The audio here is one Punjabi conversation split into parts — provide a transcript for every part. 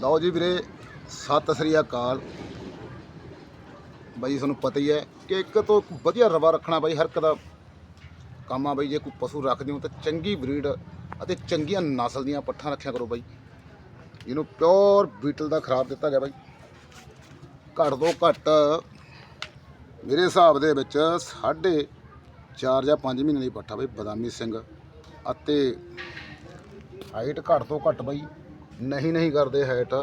ਲਓ ਜੀ ਵੀਰੇ, ਸਤਿ ਸ੍ਰੀ ਅਕਾਲ। ਬਾਈ ਤੁਹਾਨੂੰ ਪਤਾ ਹੀ ਹੈ ਕਿ ਇੱਕ ਤੋਂ ਇੱਕ ਵਧੀਆ ਰਵਾ ਰੱਖਣਾ ਬਾਈ, ਹਰ ਇੱਕ ਦਾ ਕੰਮ ਆ ਬਾਈ। ਜੇ ਕੋਈ ਪਸ਼ੂ ਰੱਖਦੇ ਹੋ ਤਾਂ ਚੰਗੀ ਬਰੀਡ ਅਤੇ ਚੰਗੀਆਂ ਨਸਲ ਦੀਆਂ ਪੱਠਾਂ ਰੱਖਿਆ ਕਰੋ ਬਾਈ। ਇਹਨੂੰ ਪਿਓਰ ਬੀਟਲ ਦਾ ਖਰਾਬ ਦਿੱਤਾ ਗਿਆ ਬਾਈ। ਘੱਟ ਤੋਂ ਘੱਟ ਮੇਰੇ ਹਿਸਾਬ ਦੇ ਵਿੱਚ ਸਾਢੇ 4 ਜਾਂ 5 ਮਹੀਨੇ ਦੀ ਪੱਠਾ ਬਾਈ, ਬਦਾਮੀ ਸਿੰਘ ਅਤੇ ਹਾਈਟ ਘੱਟ ਤੋਂ ਘੱਟ ਬਾਈ ਨਹੀਂ ਨਹੀਂ ਕਰਦੇ ਹਾਈਟ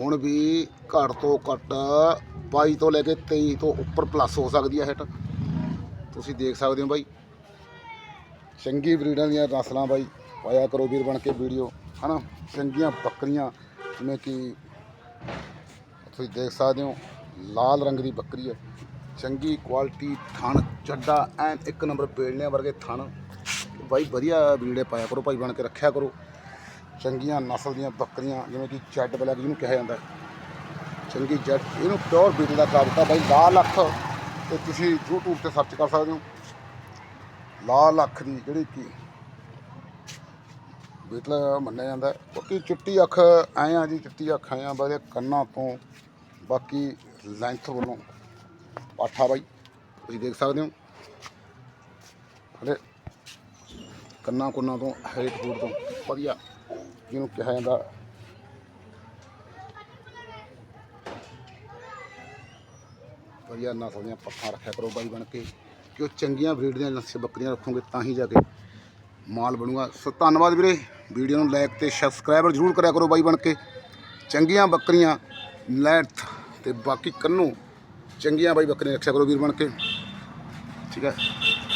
ਹੁਣ ਵੀ ਘੱਟ ਤੋਂ ਘੱਟ 22 ਤੋਂ ਲੈ ਕੇ 23 ਤੋਂ ਉੱਪਰ ਪਲੱਸ ਹੋ ਸਕਦੀ ਹੈ ਹਾਈਟ ਤੁਸੀਂ ਦੇਖ ਸਕਦੇ ਹੋ ਬਾਈ। ਚੰਗੀ ਬਰੀਡਾਂ ਦੀਆਂ ਨਸਲਾਂ ਬਾਈ। ਪਾਇਆ ਕਰੋ ਵੀਰ ਬਣ ਕੇ ਵੀਡੀਓ। ਹਨਾ? ਚੰਗੀਆਂ ਬੱਕਰੀਆਂ, ਜਿਵੇਂ ਕਿ ਤੁਸੀਂ ਦੇਖ ਸਕਦੇ ਹੋ, ਲਾਲ ਰੰਗ ਦੀ ਬੱਕਰੀ ਹੈ। ਚੰਗੀ ਕੁਆਲਿਟੀ ਥਣ, ਚੱਡਾ, ਐਨ ਇੱਕ ਨੰਬਰ ਬੇਲਣਿਆਂ ਵਰਗੇ ਥਣ। ਬਾਈ ਵਧੀਆ ਵੀੜੇ ਪਾਇਆ ਕਰੋ, ਭਾਈ ਬਣ ਕੇ ਰੱਖਿਆ ਕਰੋ। ਚੰਗੀਆਂ ਨਸਲ ਦੀਆਂ ਬੱਕਰੀਆਂ, ਜਿਵੇਂ ਕਿ ਜੈਡ ਬਲੈਕ ਜਿਹਨੂੰ ਕਿਹਾ ਜਾਂਦਾ ਚੰਗੀ ਜੈਡ, ਇਹਨੂੰ ਪਿਓਰ ਬੀਟਲ ਦਾ ਕਰਾ ਦਿੱਤਾ ਬਾਈ ਲਾਲ ਅੱਖ ਤੇ ਤੁਸੀਂ YouTube ਤੇ ਸਰਚ ਕਰ ਸਕਦੇ ਹੋ। ਲਾਲ ਅੱਖ ਦੀ ਜਿਹੜੀ ਕਿ ਬੀਟਲ ਮੰਨਿਆ ਜਾਂਦਾ ਹੈ। ਬਾਕੀ ਚਿੱਟੀ ਅੱਖ, ਐਂ ਆ ਜੀ, ਚਿੱਟੀ ਅੱਖ, ਐਂ ਆ ਬਾਈ, ਕੰਨਾਂ ਤੋਂ ਬਾਕੀ ਲੈਂਥ ਵੱਲੋਂ ਪਾਠਾ ਬਾਈ, ਤੁਸੀਂ ਦੇਖ ਸਕਦੇ ਹੋ। ਹਲੇ ਕੰਨਾਂ ਕੁੰਨਾਂ ਤੋਂ ਹੇਠ ਫੂਟ ਤੋਂ ਵਧੀਆ ਜਿਹਨੂੰ ਕਿਹਾ ਜਾਂਦਾ ਵਧੀਆ ਨਸਲ ਦੀਆਂ ਪੱਠਾਂ ਰੱਖਿਆ ਕਰੋ ਬਾਈ ਬਣ ਕੇ। ਕਿ ਉਹ ਚੰਗੀਆਂ ਬਰੀਡ ਦੀਆਂ ਨਸਲ ਬੱਕਰੀਆਂ ਰੱਖੋਗੇ ਤਾਂ ਹੀ ਜਾ ਕੇ ਮਾਲ ਬਣੂਗਾ। ਸੋ ਧੰਨਵਾਦ ਵੀਰੇ। ਵੀਡੀਓ ਨੂੰ ਲਾਈਕ ਤੇ ਸਬਸਕ੍ਰਾਈਬਰ ਜ਼ਰੂਰ ਕਰਿਆ ਕਰੋ ਬਾਈ ਬਣ ਕੇ। ਚੰਗੀਆਂ ਬੱਕਰੀਆਂ, ਲੈਂਥ ਤੇ ਬਾਕੀ ਕੰਨੂ ਚੰਗੀਆਂ ਬਾਈ ਬੱਕਰੀਆਂ ਰੱਖਿਆ ਕਰੋ ਵੀਰ ਬਣ ਕੇ। ਠੀਕ ਹੈ।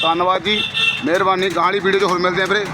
ਧੰਨਵਾਦ ਜੀ। ਮਿਹਰਬਾਨੀ। ਗਾਂ ਵਾਲੀ ਵੀਡੀਓ ਤੇ ਹੋਰ ਮਿਲਦੇ ਆ ਵੀਰੇ।